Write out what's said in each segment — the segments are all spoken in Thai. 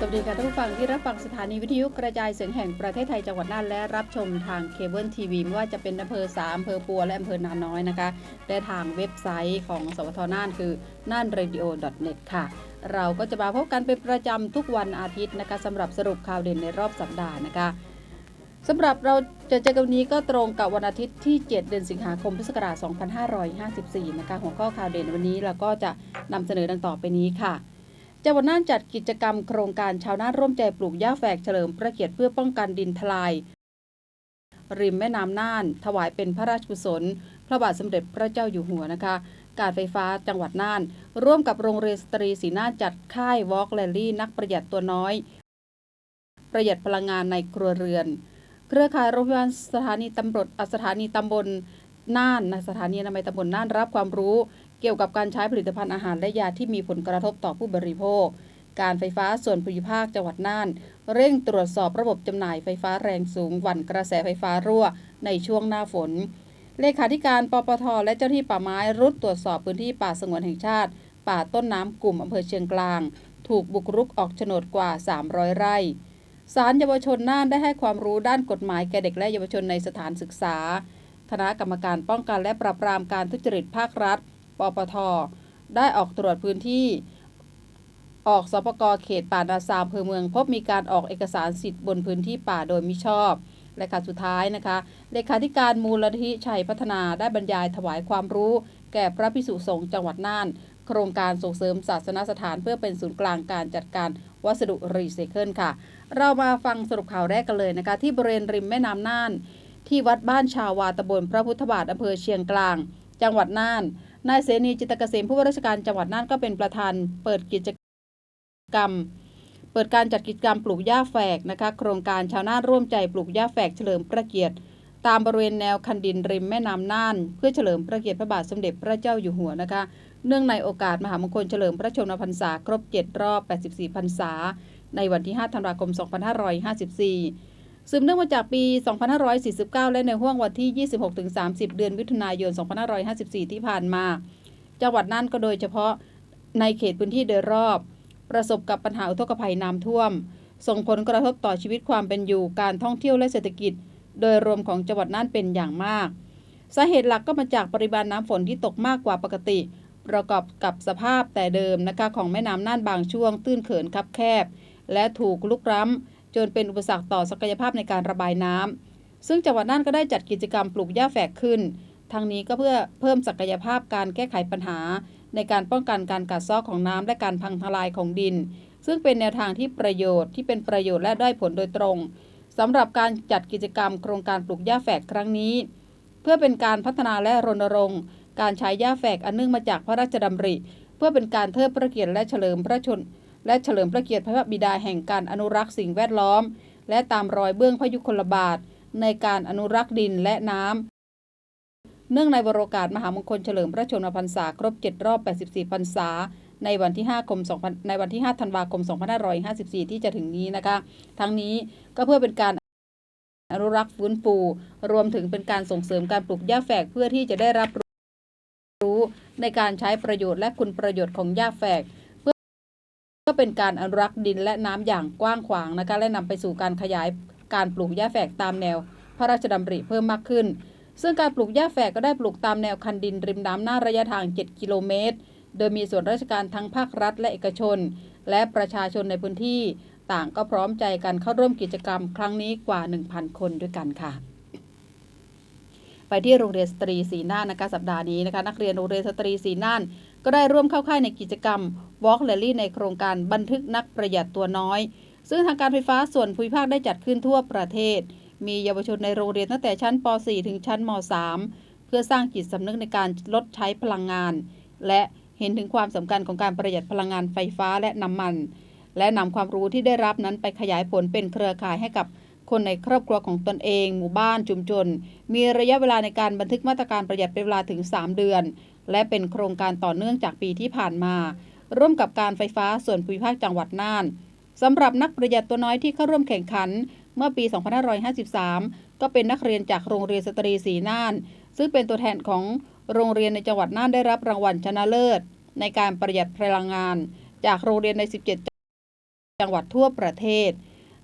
สวัสดีค่ะท่านผู้ฟังที่รับฟังสถานีวิทยุกระจายเสียงแห่งประเทศไทยจังหวัดน่านและรับชมทางเคเบิลทีวีไม่ว่าจะเป็นอำเภอสามอำเภอปัวและอำเภอนาน้อยนะคะ และทางเว็บไซต์ของสวทน่านคือน่าน radio net ค่ะ เราก็จะมาพบกันเป็นประจำทุกวันอาทิตย์นะคะสำหรับสรุปข่าวเด่นในรอบสัปดาห์นะคะสำหรับเราจะเจอกันวันนี้ก็ตรงกับวันอาทิตย์ที่ 7 เดือนสิงหาคมพุทธศักราช2554 นะคะหัวข้อข่าวเด่นวันนี้เราก็จะนำเสนอดังต่อไปนี้ค่ะ จังหวัดน่านจัดกิจกรรมโครงการชาวน่านร่วมใจปลูกหญ้าแฝกเฉลิมพระเกียรติเพื่อป้องกันดินทลาย ริมแม่น้ำน่าน ถวายเป็นพระราชกุศล พระบาทสมเด็จพระเจ้าอยู่หัวนะคะ การไฟฟ้าจังหวัดน่าน ร่วมกับโรงเรียนสตรีศรีน่านจัดค่ายวอล์กแลลี่นักประหยัดตัวน้อย ประหยัดพลังงานในครัวเรือน เครือข่ายโรงพยาบาลสถานีตำรวจอสถานีตำบลน่านนสถานีนามัยตำบลน่านรับความรู้ เกี่ยวกับการใช้ผลิตภัณฑ์อาหารและยาที่มีผลกระทบต่อผู้บริโภค การไฟฟ้าส่วนภูมิภาคจังหวัดน่าน เร่งตรวจสอบระบบจำหน่ายไฟฟ้าแรงสูงหวันกระแสไฟฟ้ารั่วในช่วงหน้าฝน เลขาธิการปปทและเจ้าหน้าที่ป่าไม้รุดตรวจสอบพื้นที่ป่าสงวนแห่งชาติ ป่าต้นน้ำกลุ่มอำเภอเชียงกลาง ถูกบุกรุกออกโฉนดกว่า 300 ไร่ศาลเยาวชนน่านได้ให้ความรู้ด้านกฎหมายแก่เด็กและเยาวชนในสถานศึกษา คณะกรรมการป้องกันและปราบปรามการทุจริตภาครัฐ ปปท ได้ออกตรวจพื้นที่ ออกสปกเขตป่านาซามเภอเมือง พบมีการออกเอกสารสิทธิ์บนพื้นที่ป่าโดยมิชอบและค่ะสุดท้ายนะคะเลขาธิการมูลนิธิชัยพัฒนาได้บรรยายถวายความรู้ แก่พระพิสุสงฆ์จังหวัดน่าน โครงการส่งเสริมศาสนสถานเพื่อเป็นศูนย์กลางการจัดการวัสดุรีไซเคิลค่ะ เรามาฟังสรุปข่าวแรกกันเลยนะคะ ที่บริเวณริมแม่น้ำน่าน ที่วัดบ้านชาวาตำบลพระพุทธบาทอำเภอเชียงกลาง จังหวัดน่าน นายเสนีจิตรเกษมผู้ว่าราชการจังหวัดน่านก็เป็นประธาน เปิดกิจกรรม เปิดการจัดกิจกรรมปลูกหญ้าแฝกนะคะโครงการชาวน่านร่วมใจปลูกหญ้าแฝกเฉลิมพระเกียรติ ตามบริเวณแนวคันดินริมแม่น้ำน่าน เพื่อเฉลิมพระเกียรติพระบาทสมเด็จพระเจ้าอยู่หัวนะคะ เนื่องในโอกาสมหามงคลเฉลิมพระชนมพรรษาครบ 7 รอบ 84 พรรษา ในวันที่ 5 ธันวาคม 2554 สืบเนื่องมาจากปี 2549 และในห่วงวันที่ 26-30 เดือนมิถุนายน 2554 ที่ผ่านมา จังหวัดน่านก็โดยเฉพาะในเขตพื้นที่โดยรอบ ประสบกับปัญหาอุทกภัยน้ำท่วม ส่งผลกระทบต่อชีวิตความเป็นอยู่การท่องเที่ยวและเศรษฐกิจ โดยรวมของจังหวัดน่านเป็นอย่างมาก สาเหตุหลักก็มาจากปริมาณน้ำฝนที่ตกมากกว่าปกติ ประกอบกับสภาพแต่เดิมนะคะของแม่น้ำน่านบางช่วง ตื้นเขินคับแคบ และถูกลุกร้ำ จนเป็นอุปสรรคต่อศักยภาพในการระบายน้ำซึ่งจังหวัดน่านก็ได้จัดกิจกรรมปลูกหญ้าแฝกขึ้น ทั้งนี้ก็เพื่อเพิ่มศักยภาพการแก้ไขปัญหา ในการป้องกันการกัดเซาะของน้ำและการพังทลายของดิน ซึ่งเป็นแนวทางที่ประโยชน์ที่เป็นประโยชน์และได้ผลโดยตรงสำหรับการจัดกิจกรรมโครงการปลูกหญ้าแฝกครั้งนี้ เพื่อเป็นการพัฒนาและรณรงค์การใช้หญ้าแฝกอันเนื่องมาจากพระราชดำริ เพื่อเป็นการเทิดพระเกียรติและเฉลิมพระชน และเฉลิมพระเกียรติพระบิดาแห่งการอนุรักษ์สิ่งแวดล้อม และตามรอยเบื้องพระยุคลบาท ในการอนุรักษ์ดินและน้ำ เนื่องในวโรกาสมหามงคลเฉลิมพระชนมพรรษาครบ 7 รอบ 84 พรรษา ในวันที่5คม2 0ในวันที่ 5 ธันวาคม 2554 ที่จะถึงนี้นะคะ ทั้งนี้ก็เพื่อเป็นการอนุรักษ์ฟื้นฟู รวมถึงเป็นการส่งเสริมการปลูกหญ้าแฝกเพื่อที่จะได้รับรู้ในการใช้ประโยชน์และคุณประโยชน์ของหญ้าแฝก เพื่อเพื่อเป็นการอนุรักษ์ดินและน้ำอย่างกว้างขวางนะคะและนำไปสู่การขยายการปลูกหญ้าแฝกตามแนว พระราชดำริเพิ่มมากขึ้น ซึ่งการปลูกหญ้าแฝกก็ได้ปลูกตามแนวคันดินริมน้ำหน้าระยะทาง 7 กิโลเมตร โดยมีส่วนราชการทั้งภาครัฐและเอกชน และประชาชนในพื้นที่ ต่างก็พร้อมใจกันเข้าร่วมกิจกรรม ครั้งนี้กว่า 1,000 คนด้วยกันค่ะ ไปที่โรงเรียนสตรีสีน่านนะคะสัปดาห์นี้นะคะนักเรียนโรงเรียนสตรีสีน่าน ก็ได้ร่วมเข้าค่ายในกิจกรรม Walk Rally ในโครงการบันทึกนักประหยัดตัวน้อย ซึ่งทางการไฟฟ้าส่วนภูมิภาคได้จัดขึ้นทั่วประเทศ มีเยาวชนในโรงเรียนตั้งแต่ชั้นป .4 ถึงชั้นม .3 เพื่อสร้างจิตสำนึกในการลดใช้พลังงาน และเห็นถึงความสำคัญของการประหยัดพลังงานไฟฟ้าและน้ำมัน และนำความรู้ที่ได้รับนั้นไปขยายผลเป็นเครือข่ายให้กับ คนในครอบครัวของตนเอง หมู่บ้านชุมชน มีระยะเวลาในการบันทึกมาตรการประหยัดเป็นเวลาถึง 3 เดือน และเป็นโครงการต่อเนื่องจากปีที่ผ่านมา ร่วมกับการไฟฟ้าส่วนภูมิภาคจังหวัดน่านสำหรับนักประหยัดตัวน้อยที่เข้าร่วมแข่งขัน เมื่อปี 2553 ก็เป็นนักเรียนจากโรงเรียนสตรีสีน่าน ซึ่งเป็นตัวแทนของโรงเรียนในจังหวัดน่านได้รับรางวัลชนะเลิศ ในการประหยัดพลังงาน จากโรงเรียนใน 17 จังหวัดทั่วประเทศ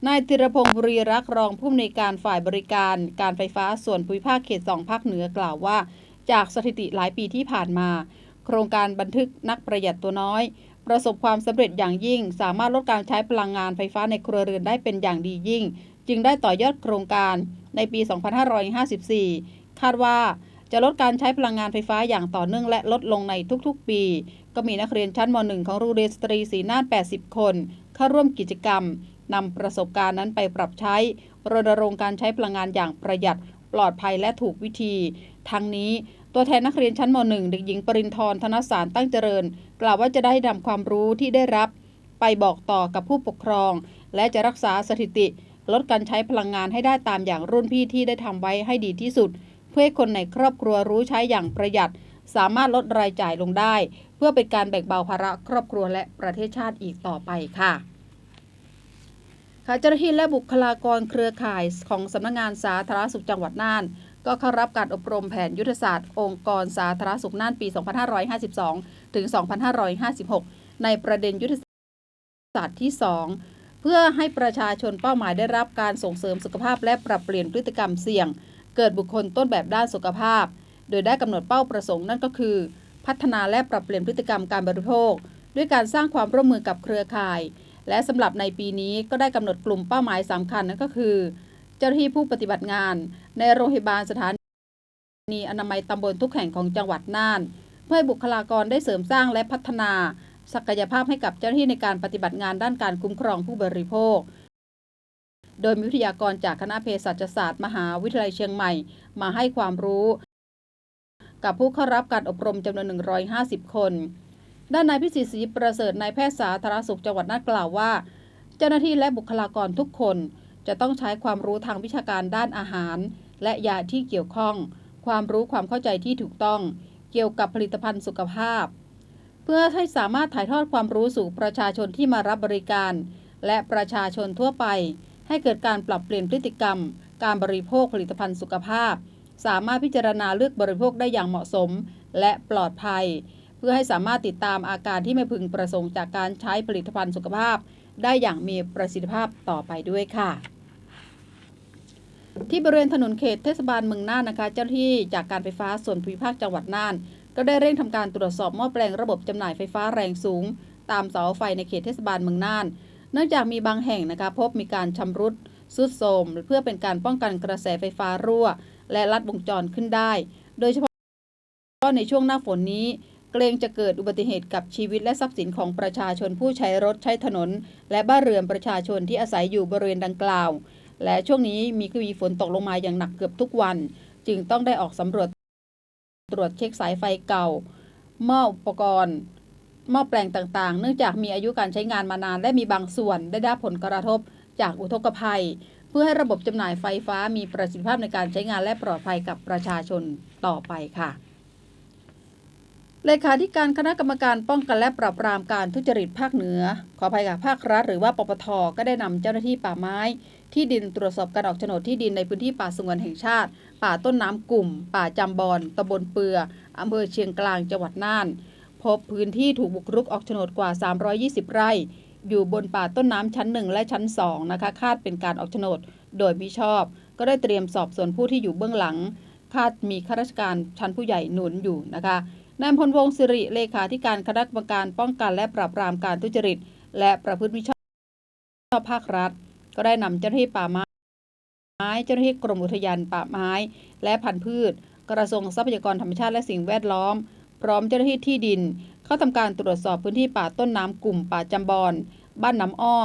นายธิรพงศ์บุรีรักรองผู้อำนวยการฝ่ายบริการการไฟฟ้าส่วนภูมิภาคเขตสองภาคเหนือกล่าวว่า จากสถิติหลายปีที่ผ่านมา โครงการบันทึกนักประหยัดตัวน้อย ประสบความสำเร็จอย่างยิ่ง สามารถลดการใช้พลังงานไฟฟ้าในครัวเรือนได้เป็นอย่างดียิ่ง จึงได้ต่อยอดโครงการในปี 2554 คาดว่าจะลดการใช้พลังงานไฟฟ้าอย่างต่อเนื่องและลดลงในทุกๆ ปี ก็มีนักเรียนชั้นม .1 ของโรงเรียนสตรีศรีนาฏ80 คน เข้าร่วมกิจกรรม นำประสบการณ์นั้นไปปรับใช้ รณรงค์การใช้พลังงานอย่างประหยัด ปลอดภัยและถูกวิธี ทั้งนี้ตัวแทนนักเรียนชั้นม .1 เด็กหญิงปรินทร์ธนสารตั้งเจริญ กล่าวว่าจะได้นำความรู้ที่ได้รับ ไปบอกต่อกับผู้ปกครอง และจะรักษาสถิติ ลดการใช้พลังงานให้ได้ตามอย่างรุ่นพี่ที่ได้ทำไว้ให้ดีที่สุด เพื่อให้คนในครอบครัวรู้ใช้อย่างประหยัด สามารถลดรายจ่ายลงได้ เพื่อเป็นการแบ่งเบาภาระครอบครัวและประเทศชาติอีกต่อไปค่ะ ค่ะเจ้าหน้าที่และบุคลากรเครือข่ายของสำนักงงานสาธารณสุขจังหวัดน่าน ก็เข้ารับการอบรมแผนยุทธศาสตร์ องค์กรสาธารณสุขน่านปี 2552 ถึง 2556 ในประเด็นยุทธศาสตร์ที่ 2 เพื่อให้ประชาชนเป้าหมายได้รับการส่งเสริมสุขภาพและปรับเปลี่ยนพฤติกรรมเสี่ยง เกิดบุคคลต้นแบบด้านสุขภาพ โดยได้กำหนดเป้าประสงค์นั่นก็คือ พัฒนาและปรับเปลี่ยนพฤติกรรมการบริโภค ด้วยการสร้างความร่วมมือกับเครือข่าย และสำหรับในปีนี้ก็ได้กำหนดกลุ่มเป้าหมายสำคัญนั่นก็คือ เจ้าหน้าที่ผู้ปฏิบัติงาน ในโรงพยาบาลสถานีอนามัยตำบลทุกแห่งของจังหวัดน่าน เพื่อให้บุคลากรได้เสริมสร้างและพัฒนา ศักยภาพให้กับเจ้าหน้าที่ในการปฏิบัติงานด้านการคุ้มครองผู้บริโภค โดยมีวิทยากรจากคณะเภสัชศาสตร์ มหาวิทยาลัยเชียงใหม่ มาให้ความรู้ กับผู้เข้ารับการอบรมจำนวน 150 คน ด้านนายพิสิทธิ์ศรีประเสริฐนายแพทย์สาธารณสุขจังหวัดน่านกล่าวว่า เจ้าหน้าที่และบุคลากรทุกคนจะต้องใช้ความรู้ทางวิชาการด้านอาหาร และยาที่เกี่ยวข้อง ความรู้ความเข้าใจที่ถูกต้อง เกี่ยวกับผลิตภัณฑ์สุขภาพ เพื่อให้สามารถถ่ายทอดความรู้สู่ประชาชนที่มารับบริการ และประชาชนทั่วไป ให้เกิดการปรับเปลี่ยนพฤติกรรม การบริโภคผลิตภัณฑ์สุขภาพ สามารถพิจารณาเลือกบริโภคได้อย่างเหมาะสม และปลอดภัย พื่อให้สามารถติดตามอาการที่ไม่พึงประสงค์จากการใช้ผลิตภัณฑ์สุขภาพ ได้อย่างมีประสิทธิภาพต่อไปด้วยค่ะ ที่บริเวณถนนเขตเทศบาลเมืองน่านนะคะ เจ้าหน้าที่จากการไฟฟ้าส่วนภูมิภาคจังหวัดน่าน ก็ได้เร่งทำการตรวจสอบหม้อแปลงระบบจำหน่ายไฟฟ้าแรงสูง ตามเสาไฟในเขตเทศบาลเมืองน่าน เนื่องจากมีบางแห่งนะคะพบมีการชำรุดสุดโทรมเพื่อเป็นการป้องกันกระแสไฟฟ้ารั่ว และลัดวงจรขึ้นได้ โดยเฉพาะในช่วงหน้าฝนนี้ เกรงจะเกิดอุบัติเหตุกับชีวิตและทรัพย์สินของประชาชนผู้ใช้รถใช้ถนน และบ้านเรือนประชาชนที่อาศัยอยู่บริเวณดังกล่าว และช่วงนี้มีมีฝนตกลงมาอย่างหนักเกือบทุกวัน จึงต้องได้ออกสำรวจ ตรวจเช็คสายไฟเก่าหม้ออุปกรณ์หม้อแปลงต่างๆ เนื่องจากมีอายุการใช้งานมานาน และมีบางส่วนได้รับผลกระทบจากอุทกภัย เพื่อให้ระบบจำหน่ายไฟฟ้ามีประสิทธิภาพในการใช้งานและปลอดภัยกับประชาชนต่อไปค่ะ เลขาธิการคณะกรรมการป้องกันและปราบปรามการทุจริตภาคเหนือ ขออภัยกับภาครัฐหรือว่าปปทก็ได้นำเจ้าหน้าที่ป่าไม้ ที่ดินตรวจสอบการออกโฉนดที่ดินในพื้นที่ป่าสงวนแห่งชาติ ป่าต้นน้ำกลุ่ม ป่าจำบอนตำบลเปืออำเภอเชียงกลางจังหวัดน่าน พบพื้นที่ถูกบุกรุกออกโฉนดกว่า 320 ไร่ อยู่บนป่าต้นน้ำชั้น 1 และชั้น2นะคะคาดเป็นการออกโฉนด โดยมิชอบ ก็ได้เตรียมสอบสวนผู้ที่อยู่เบื้องหลังคาดมีข้าราชการชั้นผู้ใหญ่หนุนอยู่นะคะ นายพลวงศิริเลขาธิการคณะกรรมการป้องกันและปราบปรามการทุจริต และประพฤติมิชอบภาครัฐ ก็ได้นำเจ้าหน้าที่ป่าไม้เจ้าหน้าที่กรมอุทยานป่าไม้ และพันธุ์พืช กระทรวงทรัพยากรธรรมชาติและสิ่งแวดล้อม พร้อมเจ้าหน้าที่ที่ดิน เข้าทำการตรวจสอบพื้นที่ป่าต้นน้ำกลุ่มป่าจำบอนบ้านน้ำอ้อ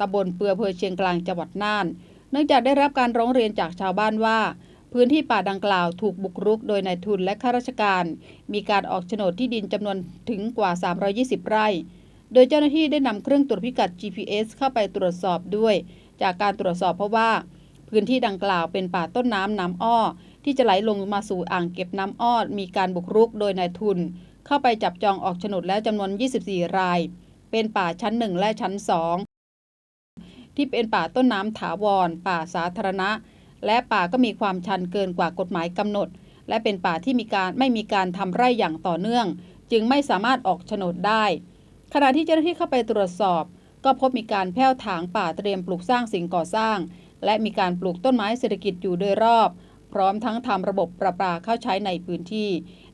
ตำบลเปือเภอเชียงกลางจังหวัดน่าน เนื่องจากได้รับการร้องเรียนจากชาวบ้านว่า พื้นที่ป่าดังกล่าวถูกบุกรุกโดยนายทุนและข้าราชการ มีการออกโฉนดที่ดินจำนวนถึงกว่า 320 ไร่ โดยเจ้าหน้าที่ได้นำเครื่องตรวจพิกัด GPS เข้าไปตรวจสอบด้วย จากการตรวจสอบเพราะว่า พื้นที่ดังกล่าวเป็นป่าต้นน้ำน้ำอ้อ ที่จะไหลลงมาสู่อ่างเก็บน้ำอ้อ มีการบุกรุกโดยนายทุน เข้าไปจับจองออกโฉนดแล้วจำนวน 24 ราย เป็นป่าชั้น 1 และชั้น 2 ที่เป็นป่าต้นน้ำถาวร ป่าสาธารณะ และป่าก็มีความชันเกินกว่ากฎหมายกำหนด และเป็นป่าที่มีการไม่มีการทำไร่อย่างต่อเนื่อง จึงไม่สามารถออกโฉนดได้ ขณะที่เจ้าหน้าที่เข้าไปตรวจสอบ ก็พบมีการแผ้วถางป่าเตรียมปลูกสร้างสิ่งก่อสร้าง และมีการปลูกต้นไม้เศรษฐกิจอยู่โดยรอบ พร้อมทั้งทำระบบประปาเข้าใช้ในพื้นที่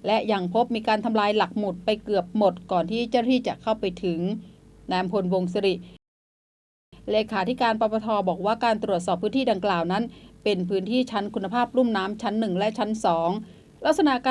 และยังพบมีการทำลายหลักหมุดไปเกือบหมด ก่อนที่เจ้าหน้าที่จะเข้าไปถึงนายพลวงศิริเลขาธิการปปทบอกว่าการตรวจสอบพื้นที่ดังกล่าวนั้น เป็นพื้นที่ชั้นคุณภาพลุ่มน้ำชั้น 1 และชั้น 2 ลักษณะการ